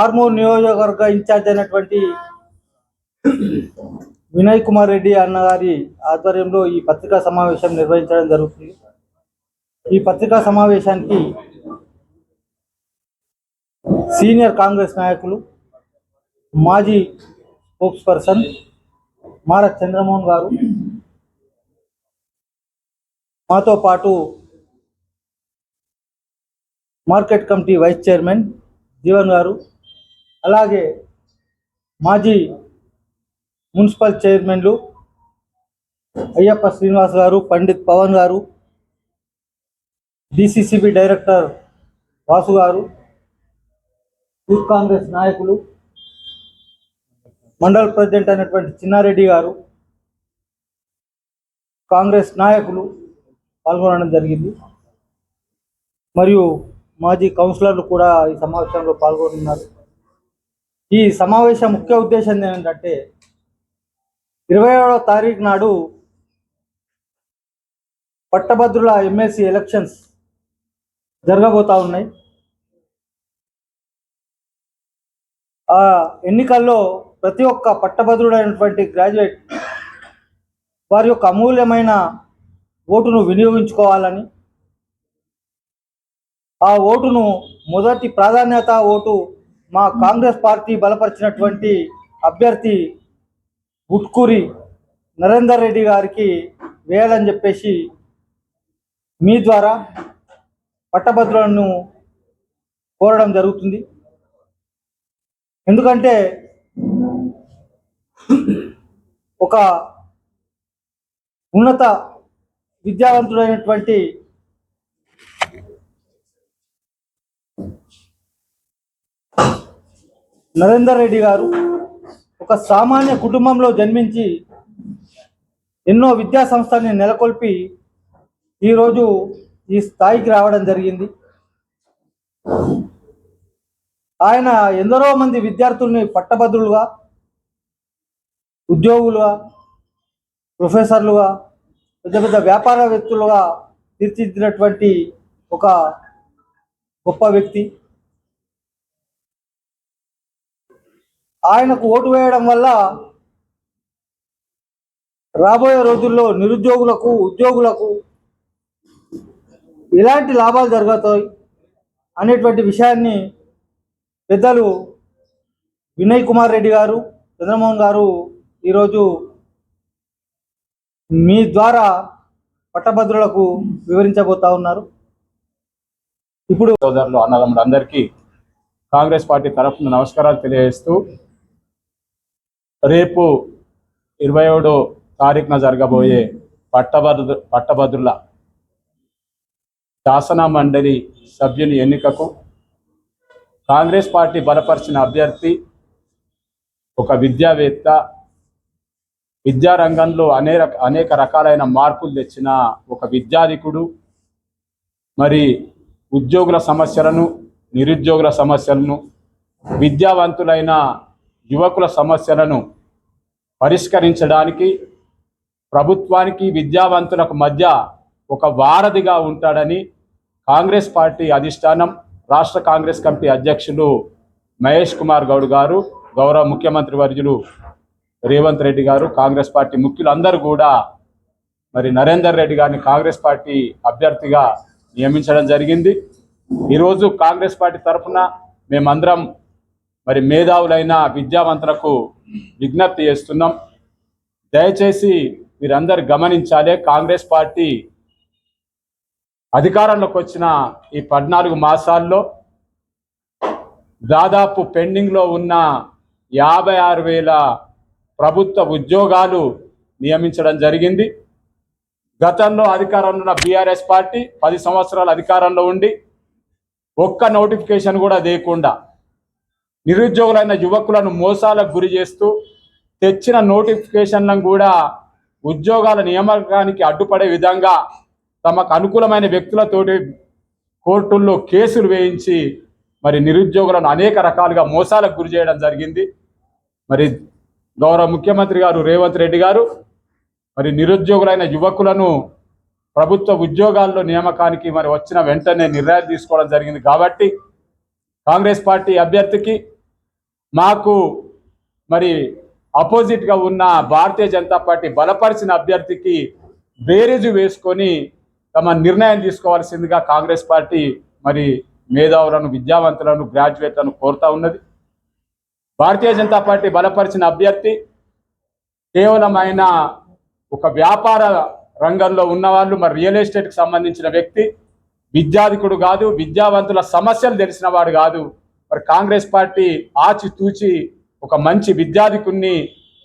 ఆర్మూర్ నియోజకవర్గ ఇన్ఛార్జ్ అయినటువంటి వినయ్ కుమార్ రెడ్డి అన్నగారి ఆధ్వర్యంలో ఈ పత్రికా సమావేశం నిర్వహించడం జరుగుతుంది. ఈ పత్రికా సమావేశానికి సీనియర్ కాంగ్రెస్ నాయకులు మాజీ స్పోక్స్ పర్సన్ మార చంద్రమోహన్ గారు మాతో పాటు market committee vice chairman Jeevan garu అలాగే మాజీ మున్సిపల్ చైర్మన్లు అయ్యప్ప శ్రీనివాస్ గారు పండిత్ పవన్ గారు డిసిసిబి డైరెక్టర్ వాసు గారు యూత్ కాంగ్రెస్ నాయకులు మండల్ ప్రెసిడెంట్ అయినటువంటి చిన్నారెడ్డి గారు కాంగ్రెస్ నాయకులు పాల్గొనడం జరిగింది. మరియు మాజీ కౌన్సిలర్లు కూడా ఈ సమావేశంలో పాల్గొన్నారు. ఈ సమావేశం ముఖ్య ఉద్దేశం ఏంటంటే ఇరవై ఏడవ తారీఖు నాడు పట్టభద్రుల ఎమ్మెల్సీ ఎలక్షన్స్ జరగబోతా ఉన్నాయి. ఆ ఎన్నికల్లో ప్రతి ఒక్క పట్టభద్రుడైనటువంటి గ్రాడ్యుయేట్ వారి యొక్క అమూల్యమైన ఓటును వినియోగించుకోవాలని ఆ ఓటును మొదటి ప్రాధాన్యత ఓటు మా కాంగ్రెస్ పార్టీ బలపరిచినటువంటి అభ్యర్థి గుట్కూరి నరేందర్ రెడ్డి గారికి వేయాలని చెప్పేసి మీ ద్వారా పట్టభద్రులను కోరడం జరుగుతుంది. ఎందుకంటే ఒక ఉన్నత విద్యావంతుడైనటువంటి నరేందర్ రెడ్డి గారు ఒక సామాన్య కుటుంబంలో జన్మించి ఎన్నో విద్యా సంస్థల్ని నెలకొల్పి ఈరోజు ఈ స్థాయికి రావడం జరిగింది. ఆయన ఎందరో మంది విద్యార్థుల్ని పట్టభద్రులుగా ఉద్యోగులుగా ప్రొఫెసర్లుగా పెద్ద పెద్ద వ్యాపారవేత్తలుగా తీర్చిదిద్దినటువంటి ఒక గొప్ప వ్యక్తి. ఆయనకు ఓటు వేయడం వల్ల రాబోయే రోజుల్లో నిరుద్యోగులకు ఉద్యోగులకు ఎలాంటి లాభాలు జరుగుతాయి అనేటువంటి విషయాన్ని పెద్దలు వినయ్ కుమార్ రెడ్డి గారు చంద్రమోహన్ గారు ఈరోజు మీ ద్వారా పట్టభద్రులకు వివరించబోతా ఉన్నారు. ఇప్పుడు సోదరులు అన్నదమ్ములు అందరికీ కాంగ్రెస్ పార్టీ తరఫున నమస్కారాలు తెలియజేస్తూ రేపు ఇరవై ఏడో తారీఖున జరగబోయే పట్టభద్రు పట్టభద్రుల శాసన మండలి సభ్యుని ఎన్నికకు కాంగ్రెస్ పార్టీ బలపరిచిన అభ్యర్థి ఒక విద్యావేత్త విద్యారంగంలో అనేక అనేక రకాలైన మార్పులు తెచ్చిన ఒక విద్యాధికుడు మరి ఉద్యోగుల సమస్యలను నిరుద్యోగుల సమస్యలను విద్యావంతులైన యువకుల సమస్యలను పరిష్కరించడానికి ప్రభుత్వానికి విద్యావంతులకు మధ్య ఒక వారధిగా ఉంటాడని కాంగ్రెస్ పార్టీ అధిష్టానం రాష్ట్ర కాంగ్రెస్ కమిటీ అధ్యక్షులు మహేష్ కుమార్ గౌడ్ గారు గౌరవ ముఖ్యమంత్రి వర్యులు రేవంత్ రెడ్డి గారు కాంగ్రెస్ పార్టీ ముఖ్యులందరూ కూడా మరి నరేందర్ రెడ్డి గారిని కాంగ్రెస్ పార్టీ అభ్యర్థిగా నియమించడం జరిగింది. ఈరోజు కాంగ్రెస్ పార్టీ తరఫున మేమందరం మరి మేధావులైన విద్యావంతులకు విజ్ఞప్తి చేస్తున్నాం. దయచేసి మీరందరు గమనించాలి కాంగ్రెస్ పార్టీ అధికారంలోకి వచ్చిన ఈ పద్నాలుగు మాసాల్లో దాదాపు పెండింగ్లో ఉన్న యాభై ఆరు వేల ప్రభుత్వ ఉద్యోగాలు నియమించడం జరిగింది. గతంలో అధికారంలో ఉన్న బీఆర్ఎస్ పార్టీ పది సంవత్సరాలు అధికారంలో ఉండి ఒక్క నోటిఫికేషన్ కూడా లేకుండా నిరుద్యోగులైన యువకులను మోసాలకు గురి చేస్తూ తెచ్చిన నోటిఫికేషన్లను కూడా ఉద్యోగాల నియామకానికి అడ్డుపడే విధంగా తమకు అనుకూలమైన వ్యక్తులతోటి కోర్టుల్లో కేసులు వేయించి మరి నిరుద్యోగులను అనేక రకాలుగా మోసాలకు గురి చేయడం జరిగింది. మరి గౌరవ ముఖ్యమంత్రి గారు రేవంత్ రెడ్డి గారు మరి నిరుద్యోగులైన యువకులను ప్రభుత్వ ఉద్యోగాల్లో నియామకానికి మరి వచ్చిన వెంటనే నిర్ణయం తీసుకోవడం జరిగింది కాబట్టి కాంగ్రెస్ పార్టీ అభ్యర్థికి మాకు మరి అపోజిట్గా ఉన్న భారతీయ జనతా పార్టీ బలపరిచిన అభ్యర్థికి బేరేజు వేసుకొని తమ నిర్ణయం తీసుకోవాల్సిందిగా కాంగ్రెస్ పార్టీ మరి మేధావులను విద్యావంతులను గ్రాడ్యుయేట్లను కోరుతా ఉన్నది. భారతీయ జనతా పార్టీ బలపరిచిన అభ్యర్థి కేవలం ఆయన ఒక వ్యాపార రంగంలో ఉన్నవాళ్ళు మరి రియల్ ఎస్టేట్కి సంబంధించిన వ్యక్తి విద్యాధికుడు కాదు విద్యావంతుల సమస్యలు తెలిసిన వాడు కాదు. మరి కాంగ్రెస్ పార్టీ ఆచి తూచి ఒక మంచి విద్యాధికుణ్ణి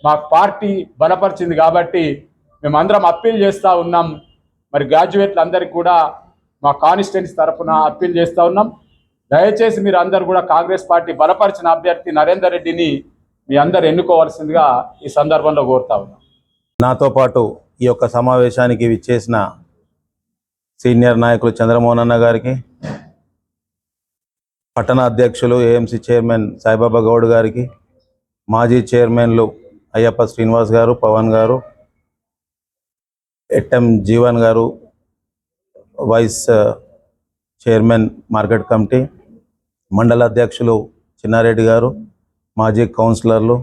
మా పార్టీ బలపరిచింది కాబట్టి మేమందరం అప్పీల్ చేస్తూ ఉన్నాం. మరి గ్రాడ్యుయేట్లు అందరికీ కూడా మా కాన్స్టిట్యున్సీ తరఫున అప్పీల్ చేస్తూ ఉన్నాం. దయచేసి మీరు అందరు కూడా కాంగ్రెస్ పార్టీ బలపరిచిన అభ్యర్థి నరేందర్ రెడ్డిని మీ అందరు ఎన్నుకోవాల్సిందిగా ఈ సందర్భంలో కోరుతా ఉన్నాం. నాతో పాటు ఈ యొక్క సమావేశానికి విచ్చేసిన సీనియర్ నాయకులు చంద్రమోహన్ అన్న గారికి పట్టణ అధ్యక్షులు ఏఎంసీ చైర్మన్ సాయిబాబా గౌడ్ గారికి మాజీ చైర్మన్లు అయ్యప్ప శ్రీనివాస్ గారు పవన్ గారు ఎట్ఎం జీవన్ గారు వైస్ చైర్మన్ మార్కెట్ కమిటీ మండల అధ్యక్షులు చిన్నారెడ్డి గారు మాజీ కౌన్సిలర్లు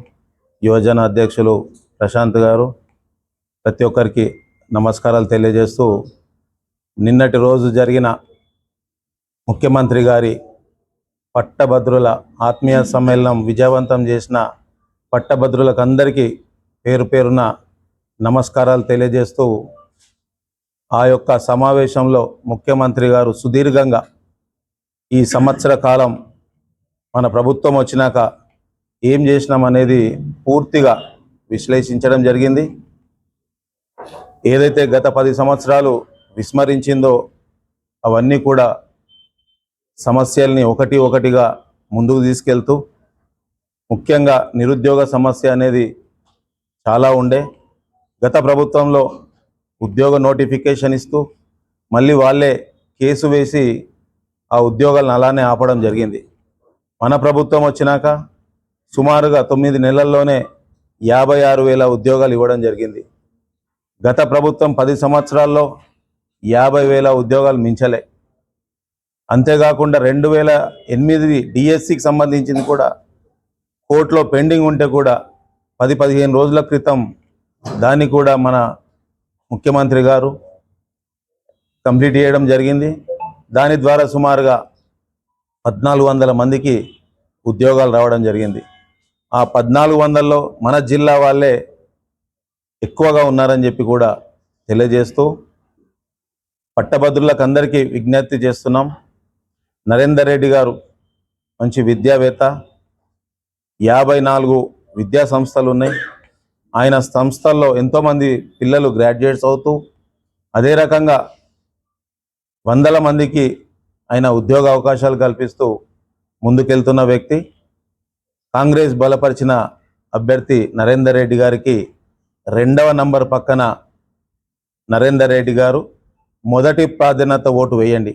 యువజన అధ్యక్షులు ప్రశాంత్ గారు ప్రతి ఒక్కరికి నమస్కారాలు తెలియజేస్తూ నిన్నటి రోజు జరిగిన ముఖ్యమంత్రి గారి పట్టభద్రుల ఆత్మీయ సమ్మేళనం విజయవంతం చేసిన పట్టభద్రులకు అందరికీ పేరు పేరున నమస్కారాలు తెలియజేస్తూ ఆ యొక్క సమావేశంలో ముఖ్యమంత్రి గారు సుదీర్ఘంగా ఈ సంవత్సర కాలం మన ప్రభుత్వం వచ్చినాక ఏం చేసినాం అనేది పూర్తిగా విశ్లేషించడం జరిగింది. ఏదైతే గత పది సంవత్సరాలు విస్మరించిందో అవన్నీ కూడా సమస్యల్ని ఒకటి ఒకటిగా ముందుకు తీసుకెళ్తూ ముఖ్యంగా నిరుద్యోగ సమస్య అనేది చాలా ఉండే. గత ప్రభుత్వంలో ఉద్యోగ నోటిఫికేషన్ ఇస్తూ మళ్ళీ వాళ్ళే కేసు వేసి ఆ ఉద్యోగాలను అలానే ఆపడం జరిగింది. మన ప్రభుత్వం వచ్చినాక సుమారుగా తొమ్మిది నెలల్లోనే యాభై ఆరు వేల ఉద్యోగాలు ఇవ్వడం జరిగింది. గత ప్రభుత్వం పది సంవత్సరాల్లో యాభై వేల ఉద్యోగాలు మించలే. అంతేకాకుండా రెండు వేల ఎనిమిది డిఎస్సికి సంబంధించింది కూడా కోర్టులో పెండింగ్ ఉంటే కూడా పది పదిహేను రోజుల క్రితం దాన్ని కూడా మన ముఖ్యమంత్రి గారు కంప్లీట్ చేయడం జరిగింది. దాని ద్వారా సుమారుగా పద్నాలుగు వందల మందికి ఉద్యోగాలు రావడం జరిగింది. ఆ పద్నాలుగు వందల్లో మన జిల్లా వాళ్ళే ఎక్కువగా ఉన్నారని చెప్పి కూడా తెలియజేస్తూ పట్టభద్రులకు అందరికీ విజ్ఞప్తి చేస్తున్నాం. నరేందర్ రెడ్డి గారు మంచి విద్యావేత్త. యాభై నాలుగు విద్యా సంస్థలు ఉన్నాయి. ఆయన సంస్థల్లో ఎంతోమంది పిల్లలు గ్రాడ్యుయేట్స్ అవుతూ అదే రకంగా వందల మందికి ఆయన ఉద్యోగ అవకాశాలు కల్పిస్తూ ముందుకెళ్తున్న వ్యక్తి. కాంగ్రెస్ బలపరిచిన అభ్యర్థి నరేందర్ రెడ్డి గారికి రెండవ నంబర్ పక్కన నరేందర్ రెడ్డి గారు. మొదటి ప్రాధాన్యత ఓటు వేయండి.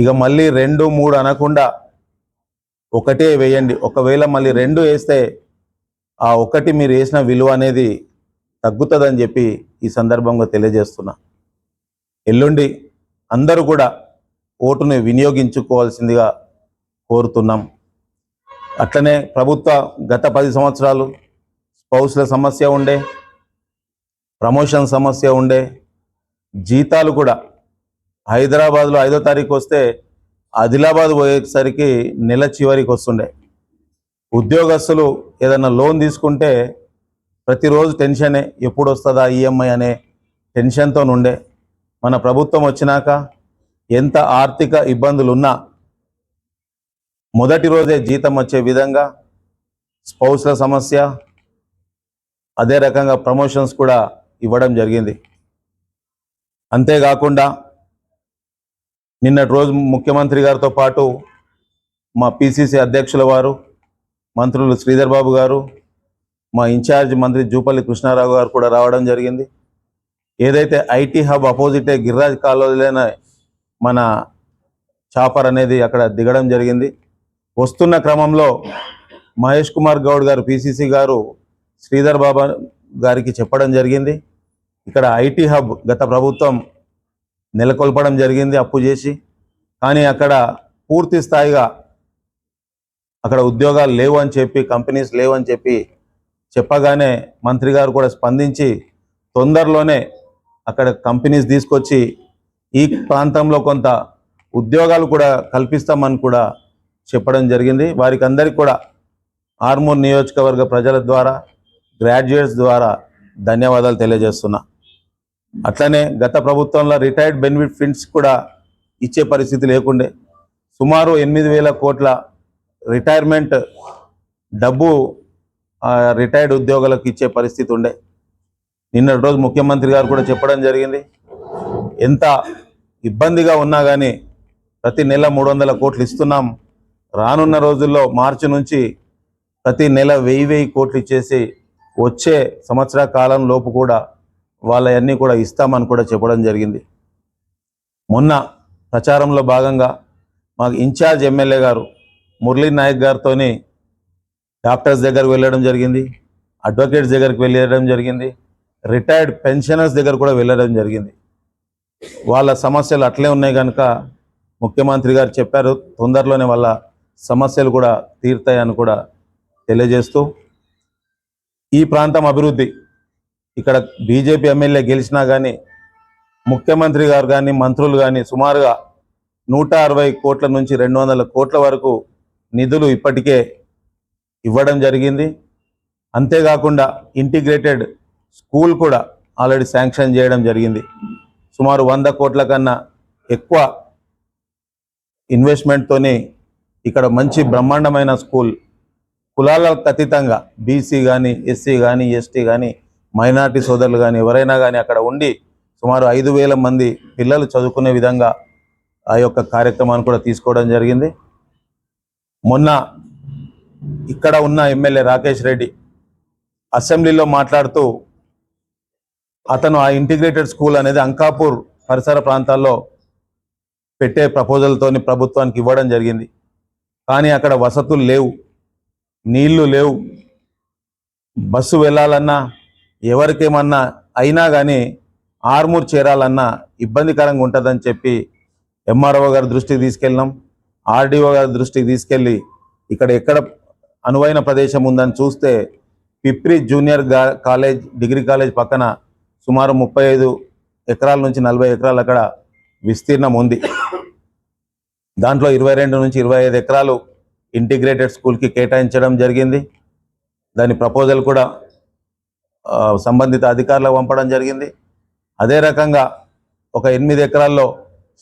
ఇక మళ్ళీ రెండు మూడు అనకుండా ఒకటే వేయండి. ఒకవేళ మళ్ళీ రెండు వేస్తే ఆ ఒకటి మీరు వేసిన విలువ అనేది తగ్గుతుందని చెప్పి ఈ సందర్భంగా తెలియజేస్తున్నా. ఎల్లుండి అందరూ కూడా ఓటుని వినియోగించుకోవాల్సిందిగా కోరుతున్నాం. అట్లనే ప్రభుత్వ గత పది సంవత్సరాలు స్పౌస్ల సమస్య ఉండే ప్రమోషన్ సమస్య ఉండే జీతాలు కూడా హైదరాబాద్లో ఐదో తారీఖు వస్తే ఆదిలాబాద్ పోయేసరికి నెల చివరికి వస్తుండే. ఉద్యోగస్తులు ఏదైనా లోన్ తీసుకుంటే ప్రతిరోజు టెన్షనే ఎప్పుడు వస్తుందా ఈఎంఐ అనే టెన్షన్తో ఉండే మన ప్రభుత్వం వచ్చినాక ఎంత ఆర్థిక ఇబ్బందులు ఉన్నా మొదటి రోజే జీతం వచ్చే విధంగా స్పౌస్ల సమస్య అదే రకంగా ప్రమోషన్స్ కూడా ఇవ్వడం జరిగింది. అంతేకాకుండా నిన్నటి రోజు ముఖ్యమంత్రి గారితో పాటు మా పిసిసి అధ్యక్షుల వారు మంత్రులు శ్రీధర్ బాబు గారు మా ఇన్ఛార్జ్ మంత్రి జూపల్లి కృష్ణారావు గారు కూడా రావడం జరిగింది. ఏదైతే ఐటీ హబ్ అపోజిటే గిరిరాజ్ కాలేజీలోనే మన చాపర్ అనేది అక్కడ దిగడం జరిగింది. వస్తున్న క్రమంలో మహేష్ కుమార్ గౌడ్ గారు పిసిసి గారు శ్రీధర్ బాబా గారికి చెప్పడం జరిగింది. ఇక్కడ ఐటీ హబ్ గత ప్రభుత్వం నెలకొల్పడం జరిగింది అప్పు చేసి. కానీ అక్కడ పూర్తి స్థాయిగా అక్కడ ఉద్యోగాలు లేవు అని చెప్పి కంపెనీస్ లేవు అని చెప్పి చెప్పగానే మంత్రి గారు కూడా స్పందించి తొందరలోనే అక్కడ కంపెనీస్ తీసుకొచ్చి ఈ ప్రాంతంలో కొంత ఉద్యోగాలు కూడా కల్పిస్తామని కూడా చెప్పడం జరిగింది. వారికి అందరికీ కూడా ఆర్మూర్ నియోజకవర్గ ప్రజల ద్వారా గ్రాడ్యుయేట్స్ ద్వారా ధన్యవాదాలు తెలియజేస్తున్నా. అట్లనే గత ప్రభుత్వంలో రిటైర్డ్ బెనిఫిట్ ఫండ్స్ కూడా ఇచ్చే పరిస్థితి లేకుండే. సుమారు ఎనిమిది వేల కోట్ల రిటైర్మెంట్ డబ్బు రిటైర్డ్ ఉద్యోగులకు ఇచ్చే పరిస్థితి ఉండే. నిన్నటి రోజు ముఖ్యమంత్రి గారు కూడా చెప్పడం జరిగింది. ఎంత ఇబ్బందిగా ఉన్నా కానీ ప్రతి నెల మూడు వందల కోట్లు ఇస్తున్నాం. రానున్న రోజుల్లో మార్చి నుంచి ప్రతి నెల వెయ్యి వెయ్యి కోట్లు ఇచ్చేసి వచ్చే సంవత్సర కాలం లోపు కూడా వాళ్ళవన్నీ కూడా ఇస్తామని కూడా చెప్పడం జరిగింది. మొన్న ప్రచారంలో భాగంగా మాకు ఇన్ఛార్జ్ ఎమ్మెల్యే గారు మురళీ నాయక్ గారితోని డాక్టర్స్ దగ్గరకు వెళ్ళడం జరిగింది అడ్వకేట్స్ దగ్గరికి వెళ్ళడం జరిగింది రిటైర్డ్ పెన్షనర్స్ దగ్గర కూడా వెళ్ళడం జరిగింది. వాళ్ళ సమస్యలు అట్లే ఉన్నాయి కనుక ముఖ్యమంత్రి గారు చెప్పారు తొందరలోనే వాళ్ళ సమస్యలు కూడా తీరుతాయని కూడా తెలియజేస్తూ ఈ ప్రాంతం అభివృద్ధి ఇక్కడ బీజేపీ ఎమ్మెల్యే గెలిచినా కానీ ముఖ్యమంత్రి గారు కానీ మంత్రులు కానీ సుమారుగా నూట అరవై కోట్ల నుంచి రెండు వందల కోట్ల వరకు నిధులు ఇప్పటికే ఇవ్వడం జరిగింది. అంతేకాకుండా ఇంటిగ్రేటెడ్ స్కూల్ కూడా ఆల్రెడీ శాంక్షన్ చేయడం జరిగింది. సుమారు వంద కోట్ల కన్నా ఎక్కువ ఇన్వెస్ట్మెంట్తోనే ఇక్కడ మంచి బ్రహ్మాండమైన స్కూల్ కులాలకు అతీతంగా బీసీ కానీ ఎస్సీ కానీ ఎస్టీ కానీ మైనార్టీ సోదరులు కానీ ఎవరైనా కానీ అక్కడ ఉండి సుమారు ఐదు వేల మంది పిల్లలు చదువుకునే విధంగా ఆ యొక్క కార్యక్రమాన్ని కూడా తీసుకోవడం జరిగింది. మొన్న ఇక్కడ ఉన్న ఎమ్మెల్యే రాకేష్ రెడ్డి అసెంబ్లీలో మాట్లాడుతూ అతను ఆ ఇంటిగ్రేటెడ్ స్కూల్ అనేది అంకాపూర్ పరిసర ప్రాంతాల్లో పెట్టే ప్రపోజల్తోని ప్రభుత్వానికి ఇవ్వడం జరిగింది. కానీ అక్కడ వసతులు లేవు నీళ్ళు లేవు. బస్సు వెళ్ళాలన్నా ఎవరికేమన్నా అయినా కానీ ఆర్మూర్ చేరాలన్నా ఇబ్బందికరంగా ఉంటుందని చెప్పి ఎంఆర్ఓ గారి దృష్టికి తీసుకెళ్ళినాం. ఆర్డీఓ గారి దృష్టికి తీసుకెళ్ళి ఇక్కడ ఎక్కడ అనువైన ప్రదేశం ఉందని చూస్తే Pipri junior college degree college పక్కన సుమారు ముప్పై ఐదు ఎకరాల నుంచి నలభై ఎకరాలు అక్కడ విస్తీర్ణం ఉంది. దాంట్లో ఇరవై రెండు నుంచి ఇరవై ఐదు ఎకరాలు ఇంటిగ్రేటెడ్ స్కూల్కి కేటాయించడం జరిగింది. దాని ప్రపోజల్ కూడా సంబంధిత అధికారులకు పంపడం జరిగింది. అదే రకంగా ఒక ఎనిమిది ఎకరాల్లో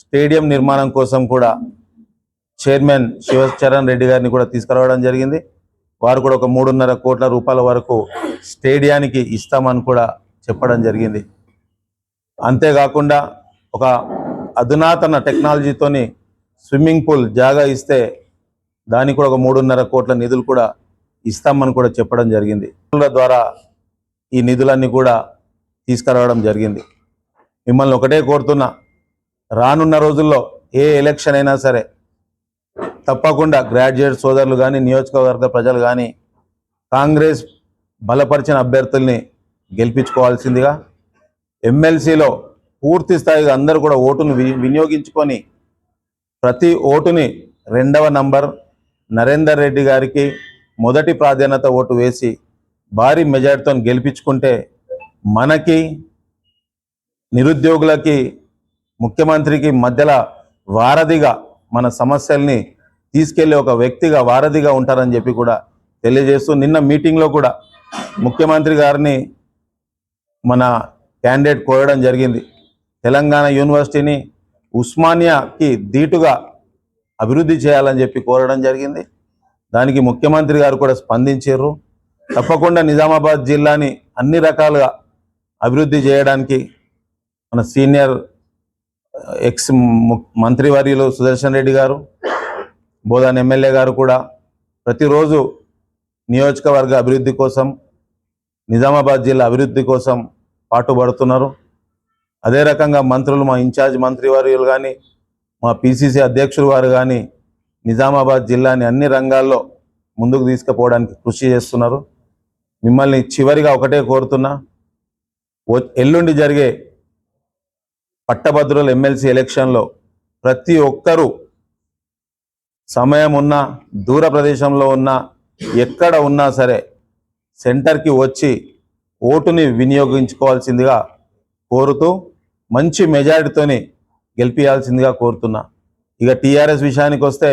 స్టేడియం నిర్మాణం కోసం కూడా చైర్మన్ శివచరణ్ రెడ్డి గారిని కూడా తీసుకురావడం జరిగింది. వారు కూడా ఒక మూడున్నర కోట్ల రూపాయల వరకు స్టేడియానికి ఇస్తామని కూడా చెప్పడం జరిగింది. అంతేకాకుండా ఒక అధునాతన టెక్నాలజీతోని స్విమ్మింగ్ పూల్ జాగా ఇస్తే దానికి కూడా ఒక మూడున్నర కోట్ల నిధులు కూడా ఇస్తామని కూడా చెప్పడం జరిగింది. ద్వారా ఈ నిధులన్నీ కూడా తీసుకురావడం జరిగింది. మిమ్మల్ని ఒకటే కోరుతున్నా రానున్న రోజుల్లో ఏ ఎలక్షన్ అయినా సరే తప్పకుండా గ్రాడ్యుయేట్ సోదరులు కానీ నియోజకవర్గ ప్రజలు కానీ కాంగ్రెస్ బలపరిచిన అభ్యర్థుల్ని గెలిపించుకోవాల్సిందిగా ఎమ్మెల్సీలో పూర్తి స్థాయిగా అందరూ కూడా ఓటును వి- వినియోగించుకొని ప్రతి ఓటుని రెండవ నంబర్ నరేందర్ రెడ్డి గారికి మొదటి ప్రాధాన్యత ఓటు వేసి భారీ మెజార్టీతో గెలిపించుకుంటే మనకి నిరుద్యోగులకి ముఖ్యమంత్రికి మధ్యలో వారధిగా మన సమస్యల్ని తీసుకెళ్ళే ఒక వ్యక్తిగా వారధిగా ఉంటారని చెప్పి కూడా తెలియజేస్తూ నిన్న మీటింగ్లో కూడా ముఖ్యమంత్రి గారిని మన క్యాండిడేట్ కోరడం జరిగింది. తెలంగాణ యూనివర్సిటీని ఉస్మానియాకి ధీటుగా అభివృద్ధి చేయాలని చెప్పి కోరడం జరిగింది. దానికి ముఖ్యమంత్రి గారు కూడా స్పందించారు. తప్పకుండా నిజామాబాద్ జిల్లాని అన్ని రకాలుగా అభివృద్ధి చేయడానికి మన సీనియర్ ఎక్స్ ము- మంత్రివర్యులు సుదర్శన్ రెడ్డి గారు బోధాన్ ఎమ్మెల్యే గారు కూడా ప్రతిరోజు నియోజకవర్గ అభివృద్ధి కోసం నిజామాబాద్ జిల్లా అభివృద్ధి కోసం పాటుపడుతున్నారు అదే రకంగా మంత్రులు మా ఇన్ఛార్జ్ మంత్రివర్యులు కానీ మా పిసిసి అధ్యక్షులు వారు కానీ నిజామాబాద్ జిల్లాని అన్ని రంగాల్లో ముందుకు తీసుకుపోవడానికి కృషి చేస్తున్నారు. మిమ్మల్ని చివరిగా ఒకటే కోరుతున్నా ఎల్లుండి జరిగే పట్టభద్రుల ఎమ్మెల్సీ ఎలక్షన్లో ప్రతి ఒక్కరూ సమయం ఉన్నా దూర ప్రదేశంలో ఉన్నా ఎక్కడ ఉన్నా సరే సెంటర్కి వచ్చి ఓటుని వినియోగించుకోవాల్సిందిగా కోరుతూ మంచి మెజారిటీతోని గెలిపించాల్సిందిగా కోరుతున్నా. ఇక టీఆర్ఎస్ విషయానికి వస్తే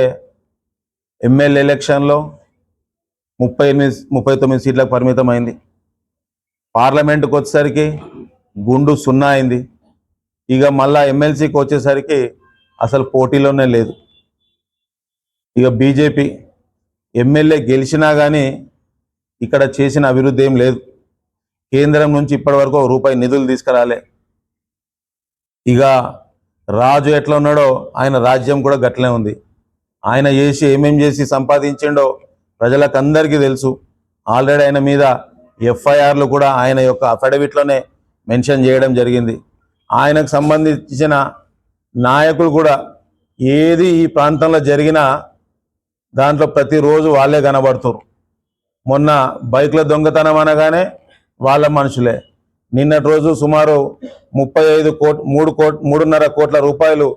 ఎమ్మెల్యే ఎలక్షన్లో ముప్పై ఎనిమిది ముప్పై తొమ్మిది సీట్లకు పరిమితమైంది. పార్లమెంటుకు వచ్చేసరికి గుండు సున్నా అయింది. ఇక మళ్ళా ఎమ్మెల్సీకి వచ్చేసరికి అసలు పోటీలోనే లేదు. ఇక బీజేపీ ఎమ్మెల్యే గెలిచినా కానీ ఇక్కడ చేసిన అభివృద్ధి ఏం లేదు. కేంద్రం నుంచి ఇప్పటి వరకు ఒక రూపాయి నిధులు తీసుకురాలే. ఇక రాజు ఎట్లా ఉన్నాడో ఆయన రాజ్యం కూడా గట్లనే ఉంది. ఆయన చేసి ఏమేం చేసి సంపాదించిండో ప్రజలకు అందరికీ తెలుసు. ఆల్రెడీ ఆయన మీద ఎఫ్ఐఆర్లు కూడా ఆయన యొక్క అఫిడవిట్లోనే మెన్షన్ చేయడం జరిగింది. ఆయనకు సంబంధించిన నాయకులు కూడా ఏది ఈ ప్రాంతంలో జరిగినా దాంట్లో ప్రతిరోజు వాళ్ళే కనబడుతురు. మొన్న బైక్ల దొంగతనం అనగానే వాళ్ళ మనుషులే. నిన్నటి రోజు సుమారు ముప్పై ఐదు కోట్ మూడు కోట్ మూడున్నర కోట్ల రూపాయలు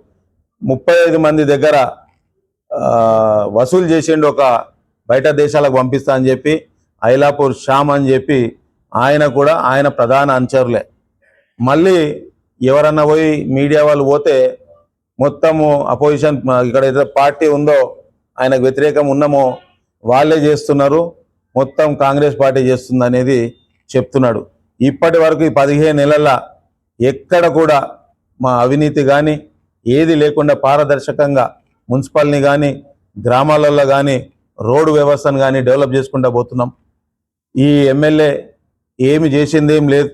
ముప్పై ఐదు మంది దగ్గర వసూలు చేసిండు ఒక బయట దేశాలకు పంపిస్తా అని చెప్పి ఐలాపూర్ శ్యామ్ అని చెప్పి ఆయన కూడా ఆయన ప్రధాన అనుచరులే. మళ్ళీ ఎవరన్నా పోయి మీడియా వాళ్ళు పోతే మొత్తము అపోజిషన్ ఇక్కడ ఏదైతే పార్టీ ఉందో ఆయనకు వ్యతిరేకం ఉన్నామో వాళ్ళే చేస్తున్నారు మొత్తం కాంగ్రెస్ పార్టీ చేస్తుంది అనేది చెప్తున్నాడు. ఇప్పటి వరకు ఈ పదిహేను నెలల ఎక్కడ కూడా మా అవినీతి కానీ ఏది లేకుండా పారదర్శకంగా మున్సిపల్ని కానీ గ్రామాలలో కానీ రోడ్డు వ్యవస్థను కానీ డెవలప్ చేసుకుంటూ పోతున్నాం. ఈ ఎమ్మెల్యే ఏమి చేసింది ఏం లేదు.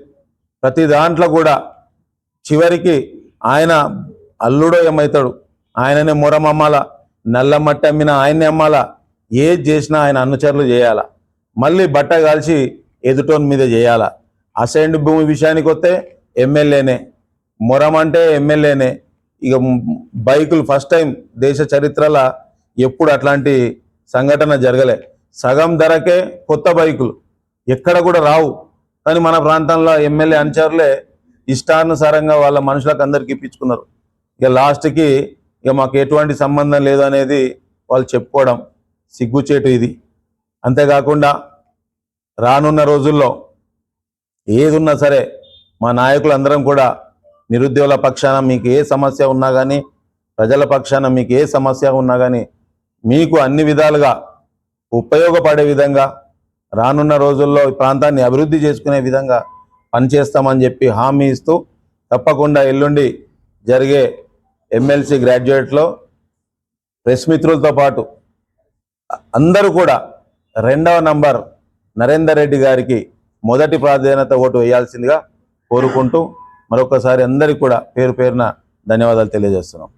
ప్రతి దాంట్లో కూడా చివరికి ఆయన అల్లుడో ఏమవుతాడు ఆయననే మొరమమ్మాల? నల్ల మట్టి అమ్మిన ఆయన్ని అమ్మాల? ఏది చేసినా ఆయన అనుచరులు చేయాలా? మళ్ళీ బట్ట కాల్చి ఎదుటోని మీద చేయాలా? అసైన్డ్ భూమి విషయానికి వస్తే ఎమ్మెల్యేనే. మొరం అంటే ఎమ్మెల్యేనే. ఇక బైకులు ఫస్ట్ టైం దేశ చరిత్రలో ఎప్పుడు అట్లాంటి సంఘటన జరగలే. సగం ధరకే కొత్త బైకులు. ఎక్కడ కూడా రావు. కానీ మన ప్రాంతంలో ఎమ్మెల్యే అనుచరులే ఇష్టానుసారంగా వాళ్ళ మనుషులకు అందరికి ఇప్పించుకున్నారు. ఇక లాస్ట్కి ఇక మాకు ఎటువంటి సంబంధం లేదు అనేది వాళ్ళు చెప్పుకోవడం సిగ్గుచేటు ఇది. అంతేకాకుండా రానున్న రోజుల్లో ఏదున్నా సరే మా నాయకులు అందరం కూడా నిరుద్యోగుల పక్షాన మీకు ఏ సమస్య ఉన్నా కానీ ప్రజల పక్షాన మీకు ఏ సమస్య ఉన్నా కానీ మీకు అన్ని విధాలుగా ఉపయోగపడే విధంగా రానున్న రోజుల్లో ఈ ప్రాంతాన్ని అభివృద్ధి చేసుకునే విధంగా పనిచేస్తామని చెప్పి హామీ ఇస్తూ తప్పకుండా ఎల్లుండి జరిగే ఎమ్మెల్సీ గ్రాడ్యుయేట్లో ప్రెస్ మిత్రులతో పాటు అందరూ కూడా రెండవ నంబర్ నరేందర్ రెడ్డి గారికి మొదటి ప్రాధాన్యత ఓటు వేయాల్సిందిగా కోరుకుంటూ మరొకసారి అందరికీ కూడా పేరు పేరున ధన్యవాదాలు తెలియజేస్తున్నాం.